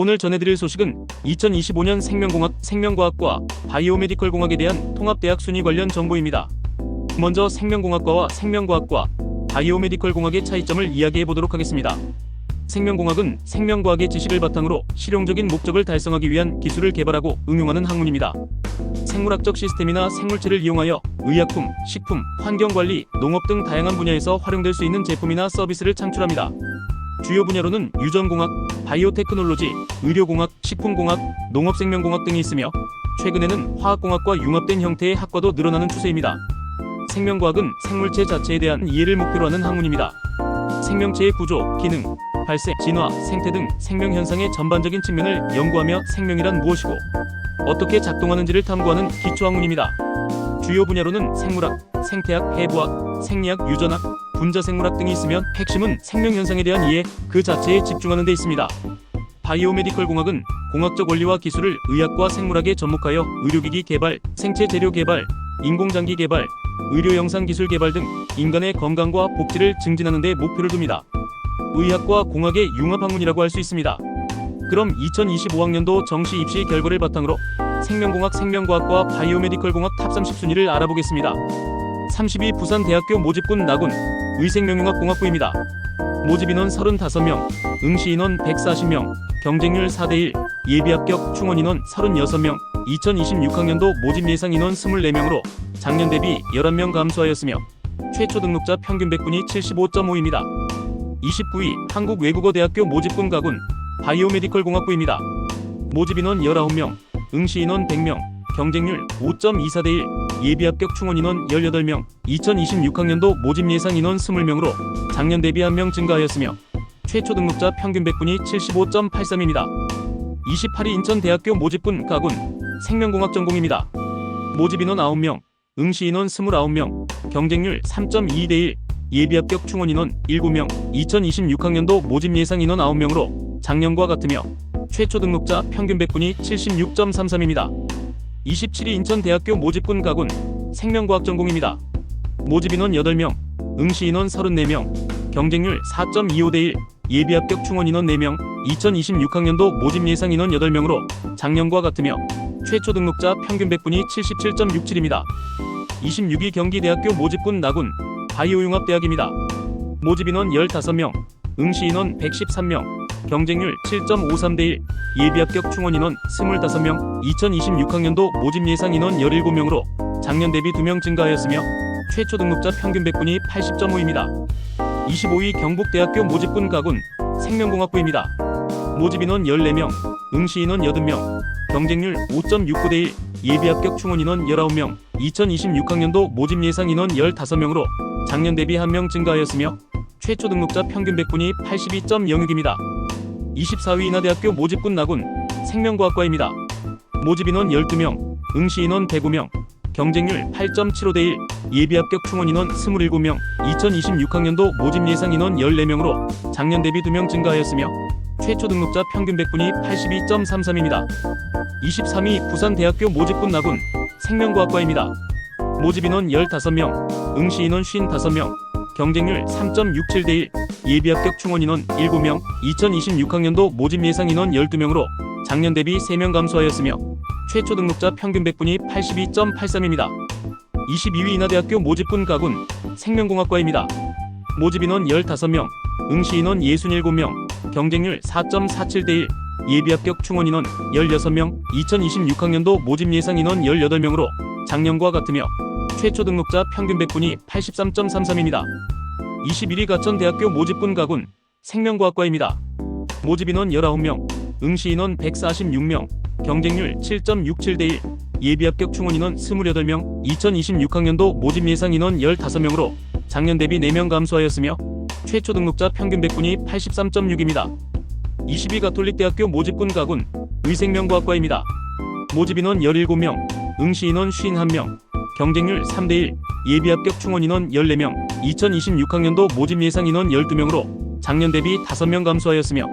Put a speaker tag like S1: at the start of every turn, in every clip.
S1: 오늘 전해드릴 소식은 2025년 생명공학, 생명과학과 바이오메디컬 공학에 대한 통합대학 순위 관련 정보입니다. 먼저 생명공학과와 생명과학과 바이오메디컬 공학의 차이점을 이야기해 보도록 하겠습니다. 생명공학은 생명과학의 지식을 바탕으로 실용적인 목적을 달성하기 위한 기술을 개발하고 응용하는 학문입니다. 생물학적 시스템이나 생물체를 이용하여 의약품, 식품, 환경관리, 농업 등 다양한 분야에서 활용될 수 있는 제품이나 서비스를 창출합니다. 주요 분야로는 유전공학, 바이오테크놀로지, 의료공학, 식품공학, 농업생명공학 등이 있으며 최근에는 화학공학과 융합된 형태의 학과도 늘어나는 추세입니다. 생명과학은 생물체 자체에 대한 이해를 목표로 하는 학문입니다. 생명체의 구조, 기능, 발생, 진화, 생태 등 생명 현상의 전반적인 측면을 연구하며 생명이란 무엇이고 어떻게 작동하는지를 탐구하는 기초 학문입니다. 주요 분야로는 생물학, 생태학, 해부학, 생리학, 유전학, 분자생물학 등이 있으며 핵심은 생명 현상에 대한 이해 그 자체에 집중하는 데 있습니다. 바이오메디컬 공학은 공학적 원리와 기술을 의학과 생물학에 접목하여 의료기기 개발, 생체 재료 개발, 인공장기 개발, 의료 영상 기술 개발 등 인간의 건강과 복지를 증진하는 데 목표를 둡니다. 의학과 공학의 융합 학문이라고 할 수 있습니다. 그럼 2025학년도 정시 입시 결과를 바탕으로 생명공학, 생명과학과 바이오메디컬 공학 탑 30 순위를 알아보겠습니다. 32 부산대학교 모집군 나군 의생명융학공학부입니다. 모집 인원 35명, 응시 인원 140명, 경쟁률 4대1, 예비 합격 충원 인원 36명, 2026학년도 모집 예상 인원 24명으로 작년 대비 11명 감소하였으며 최초 등록자 평균 백분이 75.5입니다. 29위 한국외국어대학교 모집군 가군 바이오메디컬 공학부입니다. 모집 인원 19명, 응시 인원 100명, 경쟁률 5.24 대 1, 예비 합격 충원 인원 18명, 2026학년도 모집 예상 인원 20명으로 작년 대비 1명 증가하였으며 최초 등록자 평균 백분이 75.83입니다. 28위 인천대학교 모집군 가군 생명공학 전공입니다. 모집 인원 9명, 응시 인원 29명, 경쟁률 3.22 대 1, 예비 합격 충원 인원 7명, 2026학년도 모집 예상 인원 9명으로 작년과 같으며 최초 등록자 평균 백분이 76.33입니다. 27위 인천대학교 모집군 가군 생명과학 전공입니다. 모집 인원 8명, 응시 인원 34명, 경쟁률 4.25대1, 예비 합격 충원 인원 4명, 2026학년도 모집 예상 인원 8명으로 작년과 같으며 최초 등록자 평균 백분이 77.67입니다. 26위 경기대학교 모집군 나군 바이오융합대학입니다. 모집 인원 15명, 응시 인원 113명, 경쟁률 7.53대 1, 예비 합격 충원 인원 25명, 2026학년도 모집 예상 인원 17명으로 작년 대비 2명 증가하였으며 최초 등록자 평균 백분이 80.5입니다. 25위 경북대학교 모집군 가군 생명공학부입니다. 모집 인원 14명, 응시 인원 80명, 경쟁률 5.69대 1, 예비 합격 충원 인원 19명, 2026학년도 모집 예상 인원 15명으로 작년 대비 1명 증가하였으며 최초 등록자 평균 백분이 82.06입니다. 24위 인하대학교 모집군 나군 생명과학과입니다. 모집 인원 12명, 응시 인원 105명, 경쟁률 8.75대 1, 예비 합격 충원 인원 27명, 2026학년도 모집 예상 인원 14명으로 작년 대비 2명 증가하였으며 최초 등록자 평균 백분이 82.33입니다. 23위 부산대학교 모집군 나군 생명과학과입니다. 모집 인원 15명, 응시 인원 55명, 경쟁률 3.67 대 1, 예비 합격 충원 인원 7명, 2026학년도 모집 예상 인원 12명으로 작년 대비 3명 감소하였으며 최초 등록자 평균 백분이 82.83입니다. 22위 인하대학교 모집군 가군 생명공학과입니다. 모집 인원 15명, 응시 인원 67명, 경쟁률 4.47 대 1, 예비 합격 충원 인원 16명, 2026학년도 모집 예상 인원 18명으로 작년과 같으며 최초 등록자 평균 백분이 83.33입니다. 21위 가천대학교 모집군 가군 생명과학과입니다. 모집 인원 19명, 응시 인원 146명, 경쟁률 7.67 대 1, 예비 합격 충원 인원 28명, 2026학년도 모집 예상 인원 15명으로 작년 대비 4명 감소하였으며 최초 등록자 평균 백분이 83.6입니다. 20위 가톨릭대학교 모집군 가군 의생명과학과입니다. 모집 인원 17명, 응시 인원 51명, 경쟁률 3대1, 예비 합격 충원 인원 14명, 2026학년도 모집 예상 인원 12명으로 작년 대비 5명 감소하였으며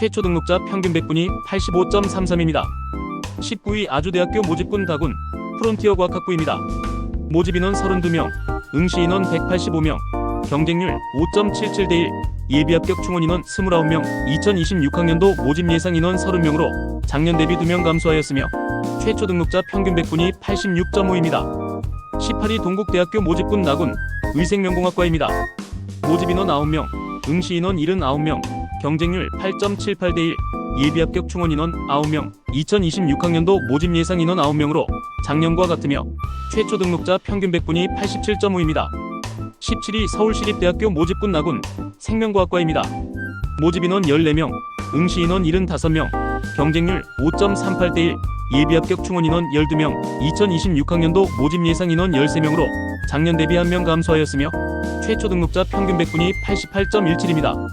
S1: 최초 등록자 평균 백분이 85.33입니다. 19위 아주대학교 모집군 가군 프론티어 과학학부입니다. 모집 인원 32명, 응시 인원 185명, 경쟁률 5.77대1, 예비 합격 충원 인원 29명, 2026학년도 모집 예상 인원 30명으로 작년 대비 2명 감소하였으며 최초 등록자 평균 백분이 86.5입니다. 18위 동국대학교 모집군 나군 의생명공학과입니다. 모집 인원 9명, 응시 인원 79명, 경쟁률 8.78대 1, 예비 합격 충원 인원 9명, 2026학년도 모집 예상 인원 9명으로 작년과 같으며 최초 등록자 평균 백분이 87.5입니다. 17위 서울시립대학교 모집군 나군 생명과학과입니다. 모집 인원 14명, 응시 인원 75명, 경쟁률 5.38대 1, 예비 합격 충원 인원 12명, 2026학년도 모집 예상 인원 13명으로 작년 대비 1명 감소하였으며 최초 등록자 평균 백분이 88.17입니다.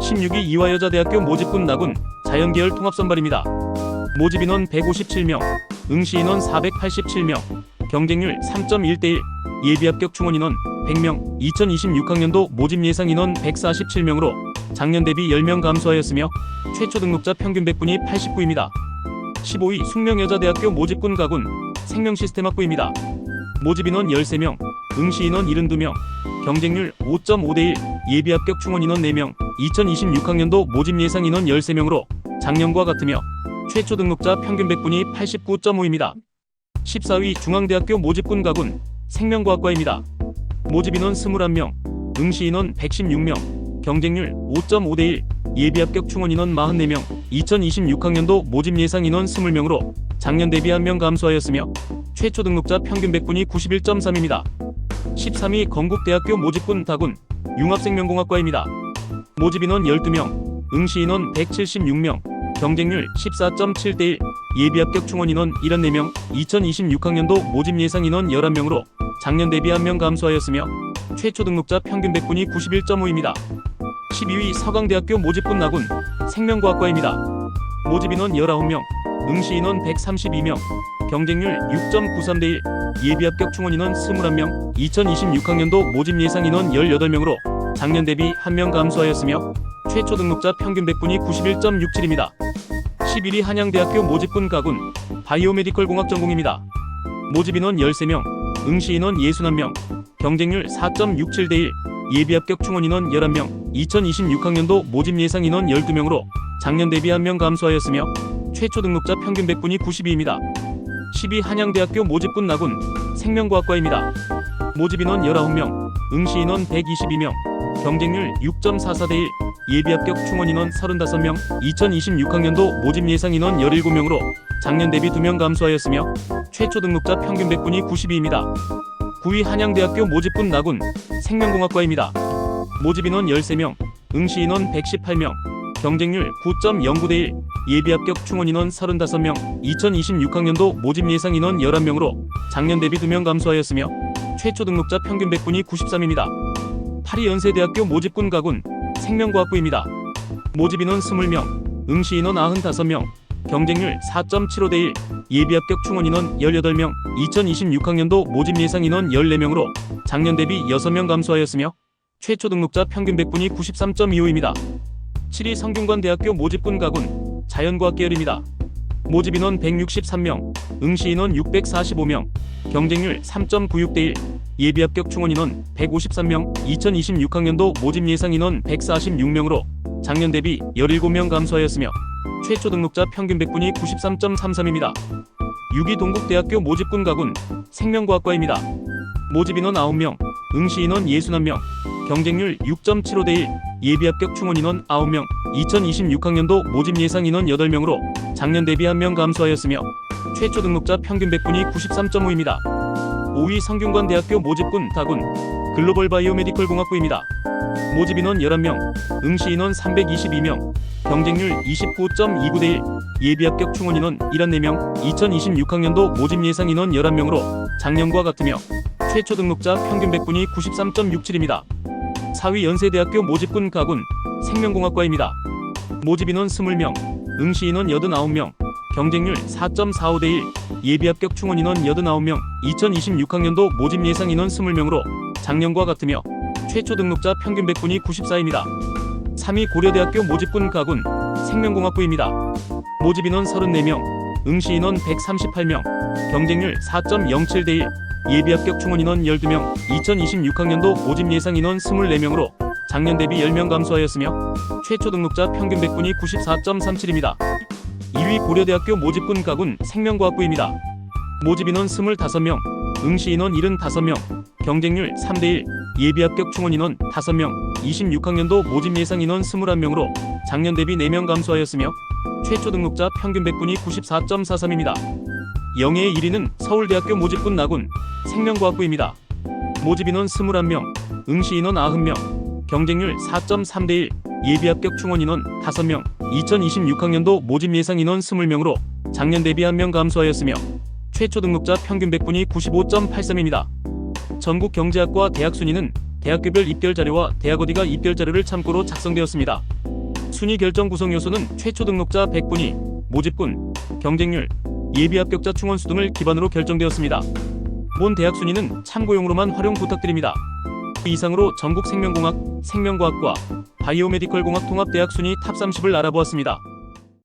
S1: 16위 이화여자대학교 모집군 나군 자연계열 통합선발입니다. 모집 인원 157명, 응시 인원 487명, 경쟁률 3.1대1, 예비 합격 충원 인원 100명, 2026학년도 모집 예상 인원 147명으로 작년 대비 10명 감소하였으며 최초 등록자 평균 백분이 89입니다. 15위 숙명여자대학교 모집군 가군 생명시스템학부입니다. 모집 인원 13명, 응시 인원 72명, 경쟁률 5.5대1, 예비 합격 충원 인원 4명, 2026학년도 모집 예상 인원 13명으로 작년과 같으며 최초 등록자 평균 백분이 89.5입니다. 14위 중앙대학교 모집군 가군 생명과학과입니다. 모집 인원 21명, 응시 인원 116명, 경쟁률 5.5대1, 예비 합격 충원 인원 44명, 2026학년도 모집 예상 인원 20명으로 작년 대비 1명 감소하였으며 최초 등록자 평균 백분이 91.3입니다. 13위 건국대학교 모집군 다군 융합생명공학과입니다. 모집 인원 12명, 응시 인원 176명, 경쟁률 14.7대1, 예비 합격 충원 인원 74명, 2026학년도 모집 예상 인원 11명으로 작년 대비 1명 감소하였으며 최초 등록자 평균 백분이 91.5입니다. 12위 서강대학교 모집군 나군 생명과학과입니다. 모집 인원 19명, 응시 인원 132명, 경쟁률 6.93대 1, 예비 합격 충원 인원 21명, 2026학년도 모집 예상 인원 18명으로 작년 대비 1명 감소하였으며 최초 등록자 평균 백분이 91.67입니다. 11위 한양대학교 모집군 가군 바이오메디컬 공학 전공입니다. 모집 인원 13명, 응시 인원 61명, 경쟁률 4.67대 1, 예비 합격 충원 인원 11명, 2026학년도 모집 예상 인원 12명으로 작년 대비 1명 감소하였으며 최초 등록자 평균 백분이 92입니다. 12 한양대학교 모집군 나군 생명과학과입니다. 모집 인원 19명, 응시 인원 122명, 경쟁률 6.44대 1, 예비 합격 충원 인원 35명, 2026학년도 모집 예상 인원 17명으로 작년 대비 2명 감소하였으며 최초 등록자 평균 백분이 92입니다. 9위 한양대학교 모집군 나군 생명공학과입니다. 모집 인원 13명, 응시 인원 118명, 경쟁률 9.09대 1, 예비 합격 충원 인원 35명, 2026학년도 모집 예상 인원 11명으로 작년 대비 2명 감소하였으며 최초 등록자 평균 백분이 93입니다. 8위 연세대학교 모집군 가군 생명과학부입니다. 모집 인원 20명, 응시 인원 95명, 경쟁률 4.75 대 1, 예비 합격 충원 인원 18명, 2026학년도 모집 예상 인원 14명으로 작년 대비 6명 감소하였으며 최초 등록자 평균 백분이 93.25입니다. 7위 성균관대학교 모집군 가군 자연과학 계열입니다. 모집 인원 163명, 응시 인원 645명, 경쟁률 3.96대 1, 예비 합격 충원 인원 153명, 2026학년도 모집 예상 인원 146명으로 작년 대비 17명 감소하였으며 최초 등록자 평균 백분이 93.33입니다. 6위 동국대학교 모집군 가군 생명과학과입니다. 모집 인원 9명, 응시 인원 61명, 경쟁률 6.75 대 1, 예비 합격 충원 인원 9명, 2026학년도 모집 예상 인원 8명으로 작년 대비 1명 감소하였으며 최초 등록자 평균 백분이 93.5입니다. 5위 성균관대학교 모집군 다군 글로벌 바이오메디컬 공학부입니다. 모집 인원 11명, 응시 인원 322명, 경쟁률 29.29 대 1, 예비 합격 충원 인원 74명, 2026학년도 모집 예상 인원 11명으로 작년과 같으며 최초 등록자 평균 백분이 93.67입니다. 4위 연세대학교 모집군 가군 생명공학과입니다. 모집 인원 20명, 응시 인원 89명, 경쟁률 4.45 대 1, 예비 합격 충원 인원 89명, 2026학년도 모집 예상 인원 20명으로 작년과 같으며 최초 등록자 평균 백분이 94입니다. 3위 고려대학교 모집군 가군 생명공학부입니다. 모집 인원 34명, 응시 인원 138명, 경쟁률 4.07 대 1, 예비 합격 충원 인원 12명, 2026학년도 모집 예상 인원 24명으로 작년 대비 10명 감소하였으며 최초 등록자 평균 100분이 94.37입니다. 2위 고려대학교 모집군 가군 생명과학부입니다. 모집 인원 25명, 응시 인원 75명, 경쟁률 3대1, 예비 합격 충원 인원 5명, 26학년도 모집 예상 인원 21명으로 작년 대비 4명 감소하였으며 최초 등록자 평균 100분이 94.43입니다. 영예의 1위는 서울대학교 모집군 나군 생명과학부입니다. 모집 인원 21명, 응시 인원 90명, 경쟁률 4.3대1, 예비 합격 충원 인원 5명, 2026학년도 모집 예상 인원 20명으로 작년 대비 1명 감소하였으며 최초 등록자 평균 100분이 95.83입니다. 전국 경제학과 대학 순위는 대학교별 입결 자료와 대학 어디가 입결 자료를 참고로 작성되었습니다. 순위 결정 구성 요소는 최초 등록자 100분위, 모집군, 경쟁률, 예비 합격자 충원수 등을 기반으로 결정되었습니다. 본 대학 순위는 참고용으로만 활용 부탁드립니다. 이상으로 전국 생명공학, 생명과학과 바이오메디컬 공학 통합대학 순위 탑 30을 알아보았습니다.